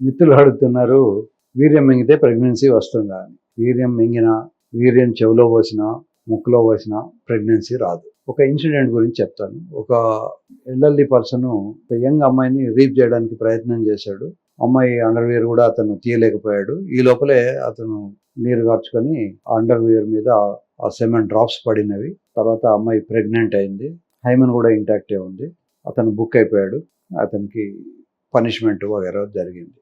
మిత్రులు అడుగుతున్నారు వీర్యం మింగితే ప్రెగ్నెన్సీ వస్తుందా అని. వీర్యం మింగిన వీర్యం చెవిలో పోసిన ముక్కులో పోసిన ప్రెగ్నెన్సీ రాదు. ఒక ఇన్సిడెంట్ గురించి చెప్తాను. ఒక ఎల్ఎల్ఈ పర్సన్ ఒక యంగ్ అమ్మాయిని రీప్ చేయడానికి ప్రయత్నం చేశాడు. అమ్మాయి అండర్వేర్ కూడా అతను తీయలేకపోయాడు. ఈ లోపలే అతను నీరు కార్చుకొని ఆ అండర్వేర్ మీద ఆ సెమెన్ డ్రాప్స్ పడినవి. తర్వాత అమ్మాయి ప్రెగ్నెంట్ అయింది. హైమన్ కూడా ఇంటాక్టే ఉంది. అతను బుక్ అయిపోయాడు. అతనికి పనిష్మెంట్ వగేరా జరిగింది.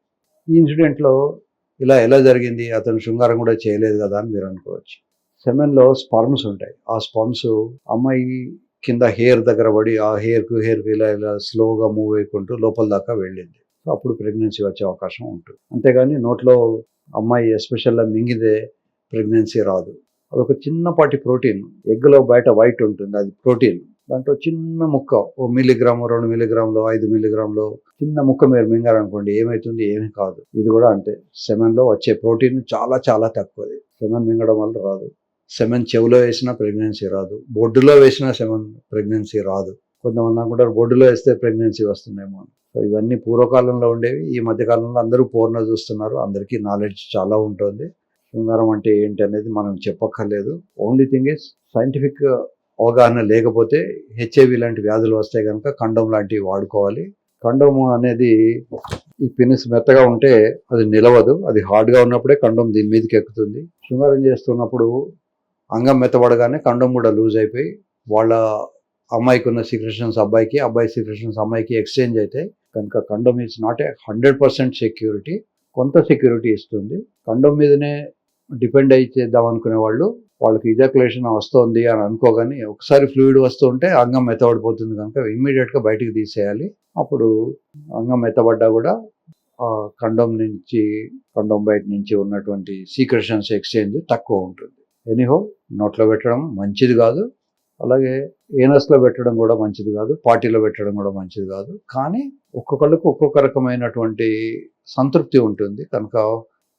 ఈ ఇన్సిడెంట్లో ఇలా ఎలా జరిగింది? అతను శృంగారం కూడా చేయలేదు కదా అని మీరు అనుకోవచ్చు. సెమెన్లో స్పర్మ్స్ ఉంటాయి. ఆ స్పర్మ్స్ అమ్మాయి కింద హెయిర్ దగ్గర పడి ఆ హెయిర్కు హెయిర్కి ఇలా ఇలా స్లోగా మూవ్ అయ్యుకుంటూ లోపల దాకా వెళ్ళింది. సో అప్పుడు ప్రెగ్నెన్సీ వచ్చే అవకాశం ఉంటుంది. అంతేగాని నోట్లో అమ్మాయి ఎస్పెషల్గా మింగిదే ప్రెగ్నెన్సీ రాదు. అదొక చిన్నపాటి ప్రోటీన్. ఎగ్లో బయట వైట్ ఉంటుంది. అది ప్రోటీన్. దాంట్లో చిన్న ముక్క ఓ మిల్లీగ్రాము రెండు మిల్లీగ్రాములు ఐదు మిల్లీగ్రాములు చిన్న ముక్క మీరు మింగారనుకోండి ఏమవుతుంది ఏమీ కాదు. ఇది కూడా అంటే సెమెన్లో వచ్చే ప్రోటీన్ చాలా చాలా తక్కువది. సెమెన్ మింగడం వల్ల రాదు. సెమెన్ చెవిలో వేసినా ప్రెగ్నెన్సీ రాదు. బొడ్డులో వేసినా సెమెన్ ప్రెగ్నెన్సీ రాదు. కొంతమంది అనుకుంటారు బొడ్డులో వేస్తే ప్రెగ్నెన్సీ వస్తుందేమో సో ఇవన్నీ పూర్వకాలంలో ఉండేవి. ఈ మధ్యకాలంలో అందరూ పూర్ణ చూస్తున్నారు. అందరికీ నాలెడ్జ్ చాలా ఉంటుంది. శృంగారం అంటే ఏంటి అనేది మనం చెప్పక్కర్లేదు. ఓన్లీ థింగ్ ఇస్ సైంటిఫిక్ అవగాహన లేకపోతే హెచ్ఐవి లాంటి వ్యాధులు వస్తే కనుక కండం లాంటివి వాడుకోవాలి. కండోమ్ అనేది ఈ పినిస్ మెత్తగా ఉంటే అది నిలవదు. అది హార్డ్గా ఉన్నప్పుడే కండోమ్ దీని మీదకి ఎక్కుతుంది. శృంగారం చేస్తున్నప్పుడు అంగం మెత్తబడగానే కండోమ్ కూడా లూజ్ అయిపోయి వాళ్ళ అమ్మాయికి ఉన్న సీక్రెషన్స్ అబ్బాయికి అబ్బాయి సీక్రెషన్స్ అమ్మాయికి ఎక్స్చేంజ్ అవుతాయి కనుక condom is not a hundred percent security. కొంత సెక్యూరిటీ ఇస్తుంది. కండోమ్ మీదనే డిపెండ్ అయి చేద్దాం అనుకునే వాళ్ళు వాళ్ళకి ఇజాకులేషన్ వస్తుంది అని అనుకోగానే ఒకసారి ఫ్లూయిడ్ వస్తుంటే అంగం మెత్తబడిపోతుంది కనుక ఇమ్మీడియట్గా బయటికి తీసేయాలి. అప్పుడు అంగం మెత్తబడ్డా కూడా కండోమ్ నుంచి కండోమ్ బయట నుంచి ఉన్నటువంటి సీక్రెషన్స్ ఎక్స్చేంజ్ తక్కువ ఉంటుంది. ఎనీహో నోట్లో పెట్టడం మంచిది కాదు. అలాగే ఏనస్లో పెట్టడం కూడా మంచిది కాదు. పార్టీలో పెట్టడం కూడా మంచిది కాదు. కానీ ఒక్కొక్కళ్ళకు ఒక్కొక్క రకమైనటువంటి సంతృప్తి ఉంటుంది. కనుక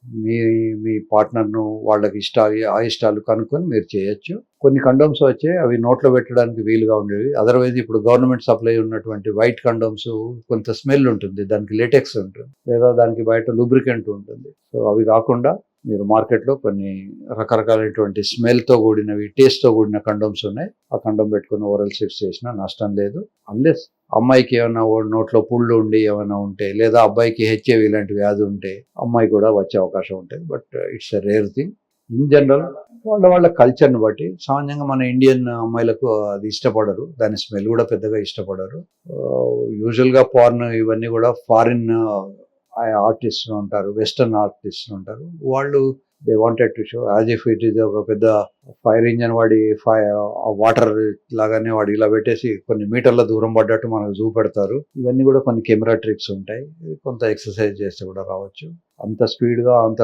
మీ మీ పార్ట్నర్ను వాళ్ళకి ఇష్టాలు ఆ ఇష్టాలు కనుక్కొని మీరు చేయొచ్చు. కొన్ని కండోమ్స్ వచ్చాయి అవి నోట్లో పెట్టడానికి వీలుగా ఉండేవి. అదర్వైజ్ ఇప్పుడు గవర్నమెంట్ సప్లై ఉన్నటువంటి వైట్ కండోమ్స్ కొంత స్మెల్ ఉంటుంది. దానికి లేటెక్స్ ఉంటుంది. లేదా దానికి బయట లూబ్రికెంట్ ఉంటుంది. సో అవి కాకుండా మీరు మార్కెట్లో కొన్ని రకరకాలైనటువంటి స్మెల్తో కూడినవి టేస్ట్తో కూడిన కండోమ్స్ ఉన్నాయి. ఆ కండోమ్ పెట్టుకుని ఓరల్ సెక్స్ చేసినా నష్టం లేదు. అన్లెస్ అమ్మాయికి ఏమైనా నోట్లో పుళ్ళు ఉండి ఏమైనా ఉంటే లేదా అబ్బాయికి హెచ్ఐవి ఇలాంటి వ్యాధి ఉంటే అమ్మాయి కూడా వచ్చే అవకాశం ఉంటుంది. But it's a rare thing. In general వాళ్ళ వాళ్ళ కల్చర్ని బట్టి సామాన్యంగా మన ఇండియన్ అమ్మాయిలకు అది ఇష్టపడరు. దాని స్మెల్ కూడా పెద్దగా ఇష్టపడరు. యూజువల్గా పార్న్ ఇవన్నీ కూడా ఫారిన్ ఆర్టిస్ట్ ఉంటారు వెస్టర్న్ ఆర్టిస్ట్ ఉంటారు. వాళ్ళు they wanted to show as if it is ఒక పెద్ద ఫైర్ ఇంజన్ వాడి ఫైర్ వాటర్ లాగానే వాడు ఇలా పెట్టేసి కొన్ని మీటర్ల దూరం పడ్డట్టు మనకు చూపెడతారు. ఇవన్నీ కూడా కొన్ని కెమెరా ట్రిక్స్ ఉంటాయి. కొంత ఎక్సర్సైజ్ చేస్తే కూడా రావచ్చు. అంత స్పీడ్గా అంత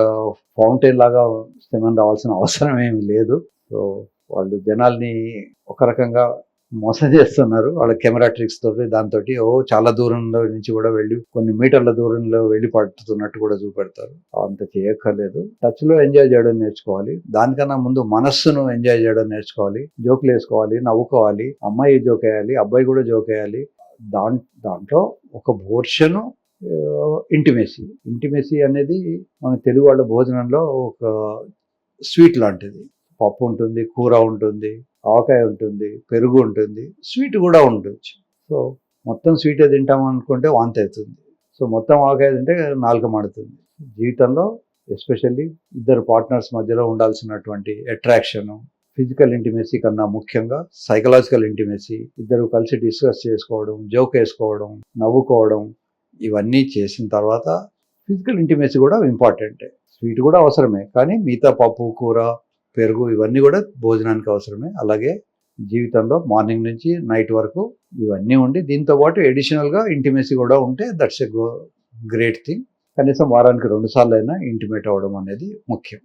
ఫౌంటైన్ లాగా సెమెన్ రావాల్సిన అవసరం ఏమి లేదు. సో వాళ్ళు జనాల్ని ఒక రకంగా మోసం చేస్తున్నారు. వాళ్ళ కెమెరా ట్రిక్స్ తోటి దాంతో ఓ చాలా దూరంలో నుంచి కూడా వెళ్ళి కొన్ని మీటర్ల దూరంలో వెళ్ళి పడుతున్నట్టు కూడా చూపెడతారు. అంత చేయక్కర్లేదు. టచ్లో ఎంజాయ్ చేయడం నేర్చుకోవాలి. దానికన్నా ముందు మనస్సును ఎంజాయ్ చేయడం నేర్చుకోవాలి. జోకులు వేసుకోవాలి నవ్వుకోవాలి. అమ్మాయి జోక్ వేయాలి అబ్బాయి కూడా జోక్ వేయాలి. దాం దాంట్లో ఒక పోర్షను ఇంటిమేసీ ఇంటిమేసీ అనేది మన తెలుగు వాళ్ళ భోజనంలో ఒక స్వీట్ లాంటిది. పప్పు ఉంటుంది కూర ఉంటుంది ఆవకాయ ఉంటుంది పెరుగు ఉంటుంది స్వీట్ కూడా ఉండొచ్చు. సో మొత్తం స్వీటే తింటాం అనుకుంటే వాంతి అవుతుంది. సో మొత్తం ఆవకాయ తింటే నాలుక మాడుతుంది. జీవితంలో ఎస్పెషల్లీ ఇద్దరు పార్ట్నర్స్ మధ్యలో ఉండాల్సినటువంటి అట్రాక్షన్ ఫిజికల్ ఇంటిమేసీ కన్నా ముఖ్యంగా సైకలాజికల్ ఇంటిమేసీ ఇద్దరు కలిసి డిస్కస్ చేసుకోవడం జోక్ వేసుకోవడం నవ్వుకోవడం ఇవన్నీ చేసిన తర్వాత ఫిజికల్ ఇంటిమేసీ కూడా ఇంపార్టెంటే. స్వీట్ కూడా అవసరమే కానీ మిగతా పప్పు కూర పెరుగు ఇవన్నీ కూడా భోజనానికి అవసరమే. అలాగే జీవితంలో మార్నింగ్ నుంచి నైట్ వరకు ఇవన్నీ ఉండి దీంతో పాటు ఎడిషనల్గా ఇంటిమేసీ కూడా ఉంటే దట్స్ ఎ గ్రేట్ థింగ్. కనీసం వారానికి రెండు సార్లు అయినా ఇంటిమేట్ అవ్వడం అనేది ముఖ్యం.